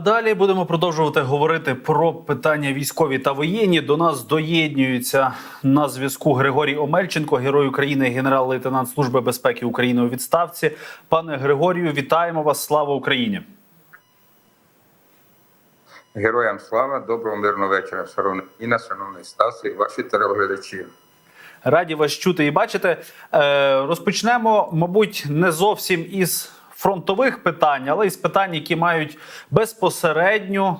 Далі будемо продовжувати говорити про питання військові та воєнні. До нас доєднюється на зв'язку Григорій Омельченко, герой України, генерал-лейтенант Служби безпеки України у відставці. Пане Григорію, вітаємо вас! Слава Україні! Героям слава, доброго мирного вечора, шановна Інна, шановний Стас і ваші телеглядачі. Раді вас чути і бачити. Е, розпочнемо, мабуть, не зовсім із фронтових питань, але й з питань, які мають безпосередню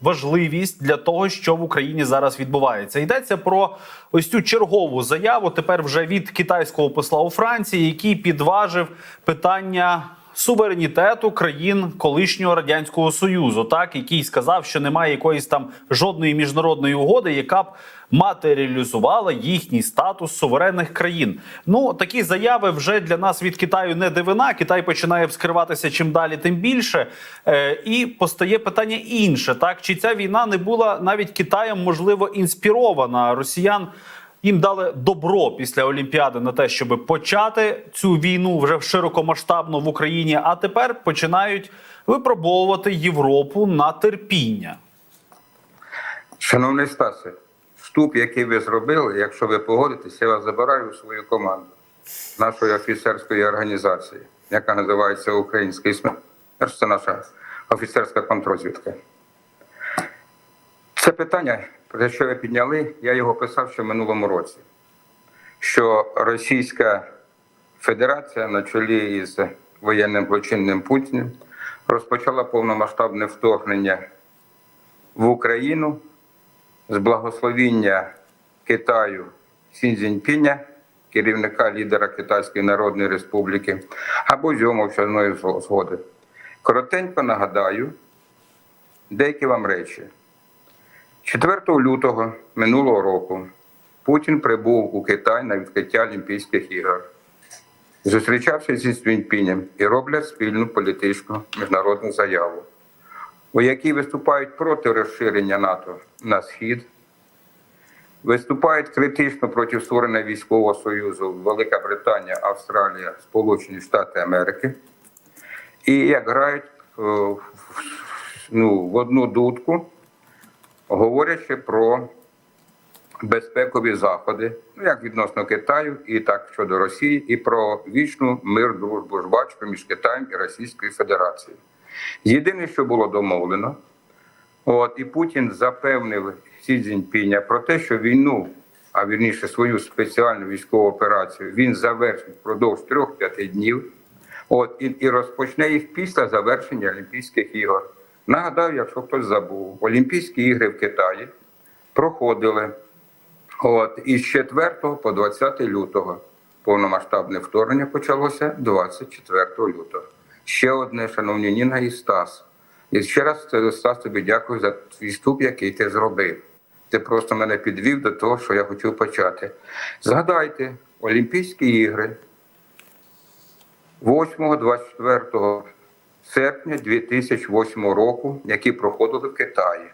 важливість для того, що в Україні зараз відбувається. Йдеться про ось цю чергову заяву. Тепер вже від китайського посла у Франції, який підважив питання. Суверенітету країн колишнього радянського союзу, так який сказав, що немає якоїсь там жодної міжнародної угоди, яка б матеріалізувала їхній статус суверенних країн. Ну такі заяви вже для нас від Китаю не дивина. Китай починає вскриватися чим далі, тим більше. Е, і постає питання інше: так чи ця війна не була навіть Китаєм можливо інспірована росіян? Їм дали добро після Олімпіади на те, щоб почати цю війну вже широкомасштабно в Україні. А тепер починають випробовувати Європу на терпіння. Шановний Стасе, вступ, який ви зробили, якщо ви погодитесь, я вас забираю у свою команду нашої офіцерської організації, яка називається Український СМЕР. Це наша офіцерська контрозвідка. Це питання, про те, що ви підняли, я його писав ще в минулому році. Що Російська Федерація на чолі із воєнним злочинним Путіним розпочала повномасштабне вторгнення в Україну з благословіння Китаю Сін Цзіньпіня, керівника лідера Китайської Народної Республіки, або з його мовчазної згоди. Коротенько нагадаю деякі вам речі. 4 лютого минулого року Путін прибув у Китай на відкриття Олімпійських ігор. Зустрічався зі Цзіньпінем і роблять спільну політичну міжнародну заяву, у якій виступають проти розширення НАТО на схід, виступають критично проти створення військового союзу Велика Британія, Австралія, Сполучені Штати Америки, і як грають е, ну, в одну дудку, говорячи про безпекові заходи, ну як відносно Китаю, і так щодо Росії, і про вічну мир, дружбу, жбачку між Китаєм і Російською Федерацією. Єдине, що було домовлено, от і Путін запевнив Сі Цзіньпіня про те, що війну, а вірніше свою спеціальну військову операцію, він завершить впродовж трьох-п'яти днів. От і, і розпочне їх після завершення Олімпійських ігор. Нагадаю, якщо хтось забув, Олімпійські ігри в Китаї проходили От із 4 по 20 лютого повномасштабне вторгнення почалося 24 лютого. Ще одне, шановні Ніна і Стас. І ще раз е, Стас тобі дякую за твій вступ, який ти зробив. Ти просто мене підвів до того, що я хотів почати. Згадайте, Олімпійські ігри 8-24 серпня 2008 року, які проходили в Китаї.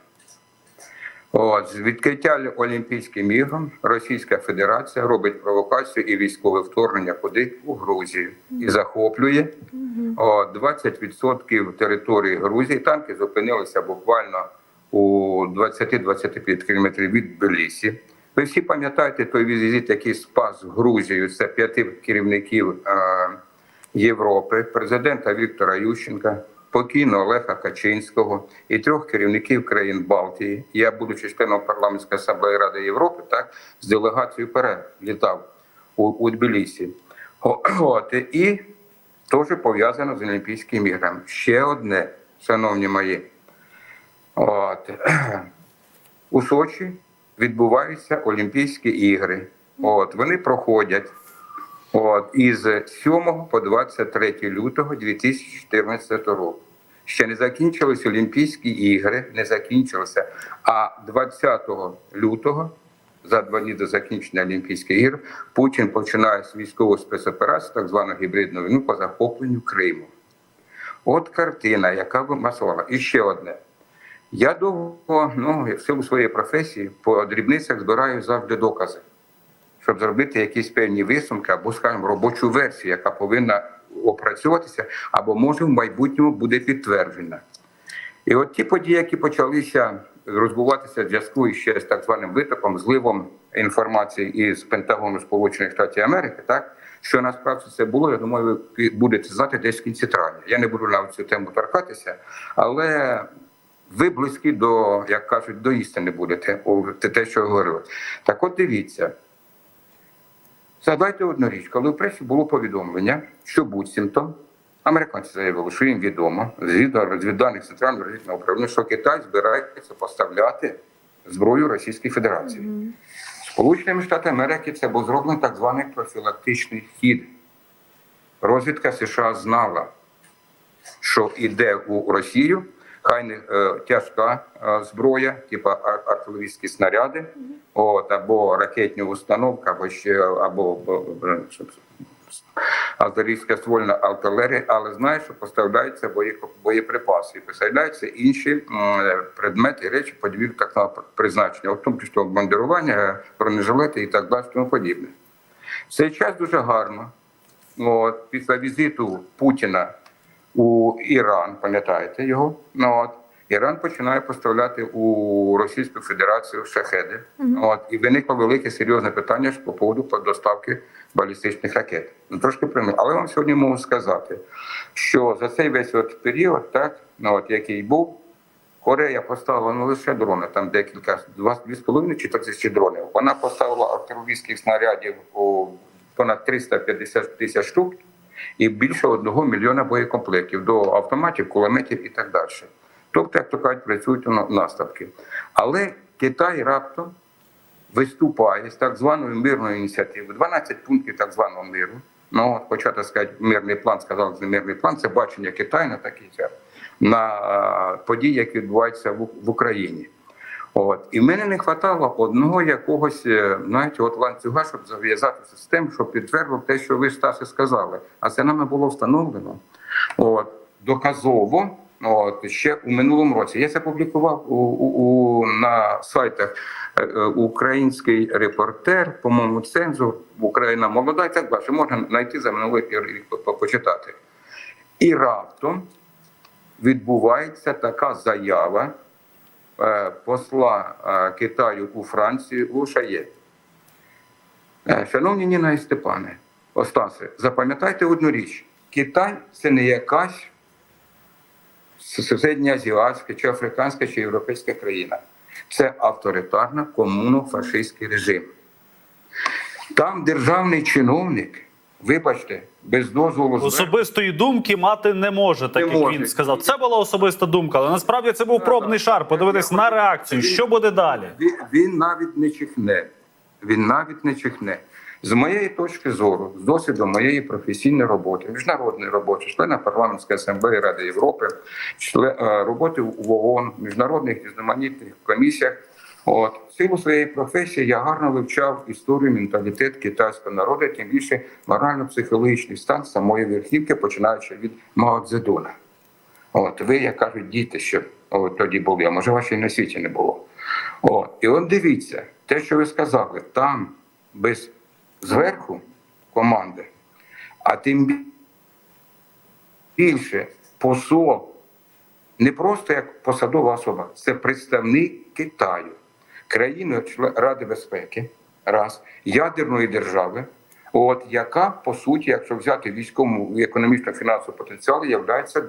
От, з відкриття Олімпійським іграм Російська Федерація робить провокацію і військове вторгнення куди у Грузію і захоплює от, 20% території Грузії. Танки зупинилися буквально у 20-25 кілометрів від Тбілісі. Ви всі пам'ятаєте той візит, який спас Грузію. Це п'яти керівників е, Європи, президента Віктора Ющенка, покійного Олега Качинського і трьох керівників країн Балтії. Я, будучи членом парламентської асамблеї Ради Європи, так з делегацією вперед літав у, у Тбілісі. От, і теж пов'язано з Олімпійськими іграми. Ще одне, шановні мої. От. У Сочі відбуваються Олімпійські ігри. От, вони проходять От, із 7 по 23 лютого 2014 року. Ще не закінчились Олімпійські ігри, не закінчилися. А 20 лютого, за два дні до закінчення Олімпійських ігор, Путін починає з військову спецоперацію, так звану гібридну війну по захопленню Криму. От картина, яка масова. І ще одне. Я довго, ну, в силу своєї професії, по дрібницях збираю завжди докази щоб зробити якісь певні висновки або, скажімо, робочу версію, яка повинна опрацьовуватися, або може в майбутньому буде підтверджена. І от ті події, які почалися розбуватися в зв'язку ще з так званим витоком, зливом інформації із Пентагону Сполучених Штатів Америки, так що насправді це було, я думаю, ви будете знати десь в кінці травня. Я не буду на цю тему торкатися, але ви близькі до, як кажуть, до істини будете, те, що говорили. Так от дивіться. Згадайте одну річ, коли в пресі було повідомлення, що буцімто американці заявили, що їм відомо згідно розвідданих центрального розвідного управління, що Китай збирається поставляти зброю Російській Федерації. Сполученими Штатами Америки це був зроблений так званий профілактичний хід. Розвідка США знала, що йде у Росію, хай не е, тяжка е, зброя, типу артилерійські снаряди, от, або ракетні установки, або ще або е, артилерійська ствольна артилерія, але знає, що поставляються боєприпаси і поставляються інші предмети, речі подвір'я так званого призначення, в тому числі обмундирування, бронежилети і так далі, тому подібне. Цей час дуже гарно. От, після візиту Путіна у Іран, пам'ятаєте його? Ну, от, Іран починає поставляти у Російську Федерацію шахеди. От, і виникло велике серйозне питання по поводу доставки балістичних ракет. Ну, трошки приму. Але вам сьогодні можу сказати, що за цей весь от період, так, ну, от, який був, Корея поставила не лише дрони, там декілька, дві з половиною чи тисячі дронів. Вона поставила артилерійських снарядів у понад 350 тисяч штук і більше одного мільйона боєкомплектів до автоматів, кулеметів і так далі. Тобто, як то кажуть, працюють на- наставки. Але Китай раптом виступає з так званою мирною ініціативою, 12 пунктів так званого миру. Ну, от почати сказати, мирний план, сказали, що мирний план це бачення Китаю на час, на події, які відбуваються в Україні. От. І мене не вистачало одного якогось, е, знаєте, от ланцюга, щоб зав'язатися з тим, щоб підтвердив те, що ви, Стаси, сказали. А це нами було встановлено. От. Доказово, от, ще у минулому році. Я це публікував у, у, у, на сайтах е, е, Український репортер, по-моєму, цензур, Україна молода і так далі. Можна знайти за минулий рік по- по- почитати. І раптом відбувається така заява посла е, Китаю у Франції у Шає. Е, Шановні Ніна і Степане, Остасе, запам'ятайте одну річ: Китай це не якась середньоазіатська, чи африканська, чи європейська країна. Це авторитарна комуно-фашистський режим. Там державний чиновник, вибачте, без дозволу Особистої думки мати не може, так Не як може. він сказав. Це була особиста думка, але насправді це був пробний так. шар. Подивитись на реакцію. Він- Що буде далі? Він, він навіть не чихне. Він навіть не чихне. З моєї точки зору, з досвіду моєї професійної роботи, міжнародної роботи, члена парламентської асамблеї Ради Європи, член, роботи в ООН, міжнародних різноманітних комісіях. От в силу своєї професії я гарно вивчав історію, менталітет китайського народу, тим більше морально-психологічний стан самої верхівки, починаючи від Мао Цзедуна. От ви, як кажуть, діти, що от, тоді були, а може вашій на світі не було. От, і от дивіться, те, що ви сказали, там без зверху команди, а тим більше посол не просто як посадова особа, це представник Китаю, країни член Ради безпеки, раз, ядерної держави, от яка по суті, якщо взяти військову економічно фінансовий потенціал, є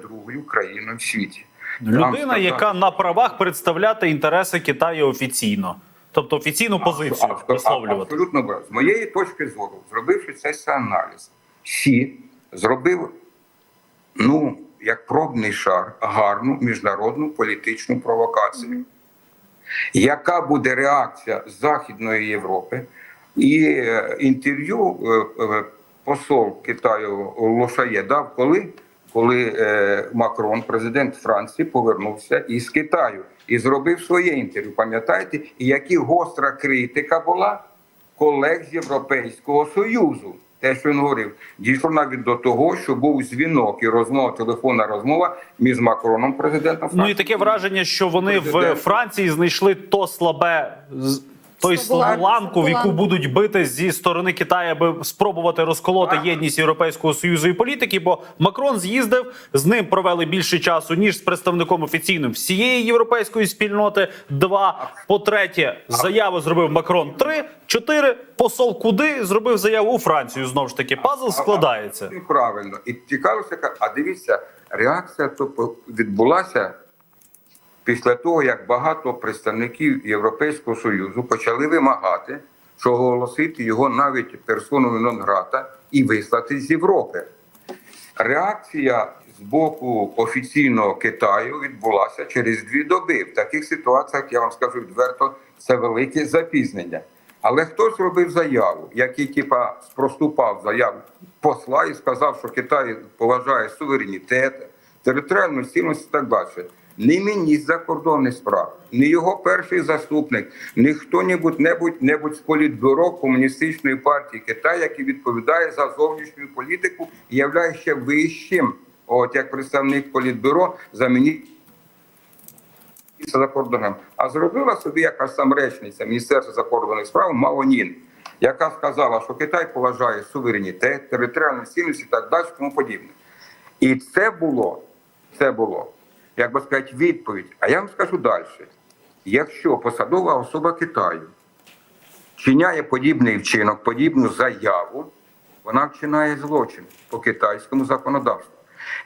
другою країною в світі. Людина, яка на правах представляти інтереси Китаю офіційно, тобто офіційну позицію висловлювати. Абсолютно брав. З моєї точки зору, зробивши цей аналіз, Сі зробив, ну, як пробний шар, гарну міжнародну політичну провокацію. Яка буде реакція Західної Європи? І е, інтерв'ю е, е, посол Китаю Лошає дав коли? Коли Макрон, президент Франції, повернувся із Китаю і зробив своє інтерв'ю. Пам'ятаєте, і які гостра критика була колег з Європейського Союзу. Те, що він говорив, дійшло навіть до того, що був дзвінок і розмова, телефонна розмова між Макроном, президентом Франції. Ну і таке враження, що вони в Франції знайшли то слабе той Стовбула- ланку, в яку будуть бити зі сторони Китаю, аби спробувати розколоти єдність Європейського союзу і політики. Бо Макрон з'їздив, з ним провели більше часу ніж з представником офіційним всієї європейської спільноти. Два по третє, заяву зробив Макрон. Три, чотири. Посол куди зробив заяву у Францію. Знову ж таки, пазл складається. Правильно. І цікавиться, а дивіться, реакція то відбулася після того, як багато представників Європейського Союзу почали вимагати, що оголосити його навіть персоною нон-грата і вислати з Європи. Реакція з боку офіційного Китаю відбулася через дві доби. В таких ситуаціях я вам скажу відверто, це велике запізнення. Але хтось робив заяву, який типа спроступав заяву посла і сказав, що Китай поважає суверенітет, територіальну цінність і так далі. Ні міністр закордонних справ, ні його перший заступник, ні хто-небудь небудь небудь з політбюро комуністичної партії Китаю, який відповідає за зовнішню політику являє ще вищим, от як представник політбюро, за міністр за кордоном, а зробила собі якась там речниця Міністерства закордонних справ Мао Нін, яка сказала, що Китай поважає суверенітет, територіальну цінність і так далі, тому подібне. І це було, це було, як би сказати, відповідь. А я вам скажу далі: якщо посадова особа Китаю вчиняє подібний вчинок, подібну заяву, вона вчиняє злочин по китайському законодавству.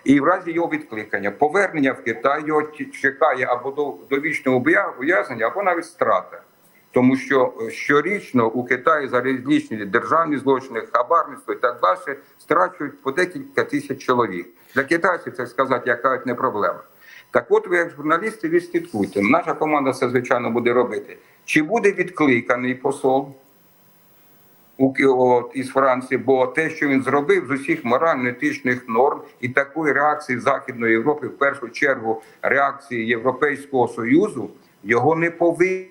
І в разі його відкликання, повернення в Китай його чекає або до довічного ув'язнення, або навіть страта. Тому що е, щорічно у Китаї за різні державні злочини, хабарництво і так далі страчують по декілька тисяч чоловік. Для китайців це сказати, яка не проблема. Так от ви, як журналісти, ви слідкуйте. Наша команда це звичайно буде робити. Чи буде відкликаний посол? у із Франції, бо те, що він зробив з усіх морально-етичних норм і такої реакції Західної Європи, в першу чергу реакції Європейського Союзу, його не повинні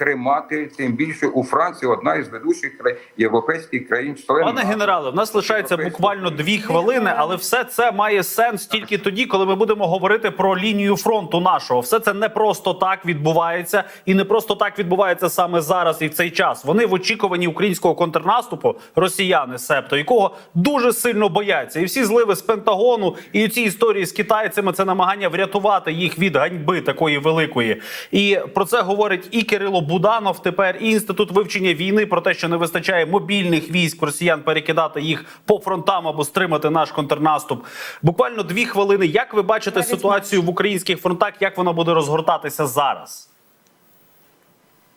тримати, тим більше у Франції одна із ведучих європейських країн членів Пане генерале, в нас лишається буквально дві хвилини, але все це має сенс тільки тоді, коли ми будемо говорити про лінію фронту нашого. Все це не просто так відбувається, і не просто так відбувається саме зараз і в цей час. Вони в очікуванні українського контрнаступу, росіяни, себто якого дуже сильно бояться, і всі зливи з Пентагону і ці історії з китайцями це намагання врятувати їх від ганьби такої великої. І про це говорить і Кирило Буданов тепер, і інститут вивчення війни про те, що не вистачає мобільних військ росіян перекидати їх по фронтам або стримати наш контрнаступ. Буквально дві хвилини. Як ви бачите ситуацію в українських фронтах? Як вона буде розгортатися зараз?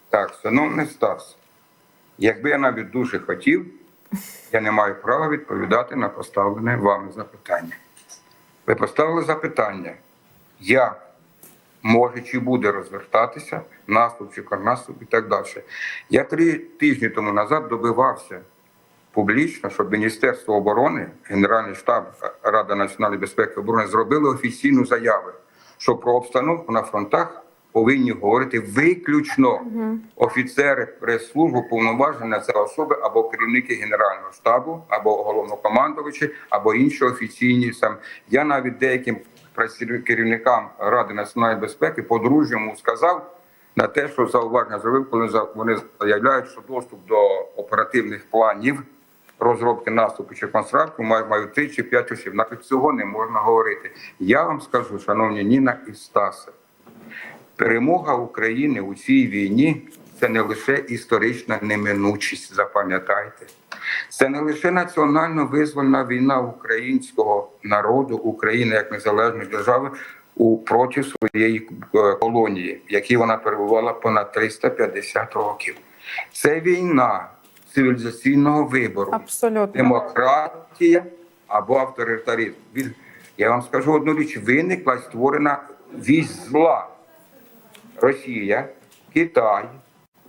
Так, шановний Стас, якби я навіть дуже хотів, я не маю права відповідати на поставлене вами запитання. Ви поставили запитання, як може чи буде розвертатися наступ чи контрнаступ і так далі. Я три тижні тому назад добивався публічно, щоб Міністерство оборони, Генеральний штаб Рада національної безпеки і оборони зробили офіційну заяву, що про обстановку на фронтах повинні говорити виключно офіцери прес-служби, повноважені на це особи або керівники Генерального штабу, або головнокомандувачі, або інші офіційні сам. Я навіть деяким керівникам Ради національної безпеки подружньому сказав на те, що зауваження зробив, коли вони заявляють, що доступ до оперативних планів розробки наступу чи контракту мають мають 3 чи 5 осіб. Навіть цього не можна говорити. Я вам скажу, шановні Ніна і Стасе, перемога України у цій війні це не лише історична неминучість, запам'ятайте. Це не лише національно визвольна війна українського народу, України як незалежної держави у проти своєї е, колонії, в якій вона перебувала понад 350 років. Це війна цивілізаційного вибору Абсолютно. демократія або авторитаризм. Я вам скажу одну річ: виникла створена вісь зла. Росія, Китай,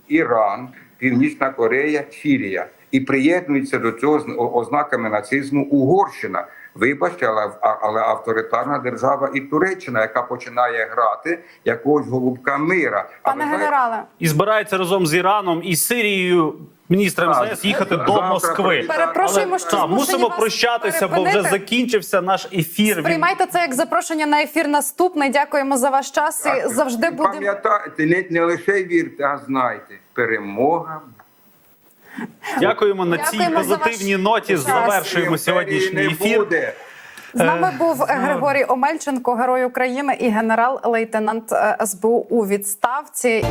Іран, Північна Корея, Сірія. І приєднується до цього з ознаками нацизму Угорщина. Вибачте, але, а- але авторитарна держава і Туреччина, яка починає грати якогось голубка мира. А Пане ви генерале, І збирається разом з Іраном і Сирією міністром МЗС їхати до Москви. Перепрошуємо, що та, мусимо вас прощатися, бо вже закінчився наш ефір. Сприймайте це як запрошення на ефір наступний. Дякуємо за ваш час і завжди будемо. пам'ятайте, не, не лише вірте, а знайте, перемога Дякуємо на цій Дякуємо за позитивній ноті. час. Завершуємо сьогоднішній не ефір. буде. З нами був Е, Григорій Омельченко, герой України і генерал-лейтенант е, СБУ у відставці.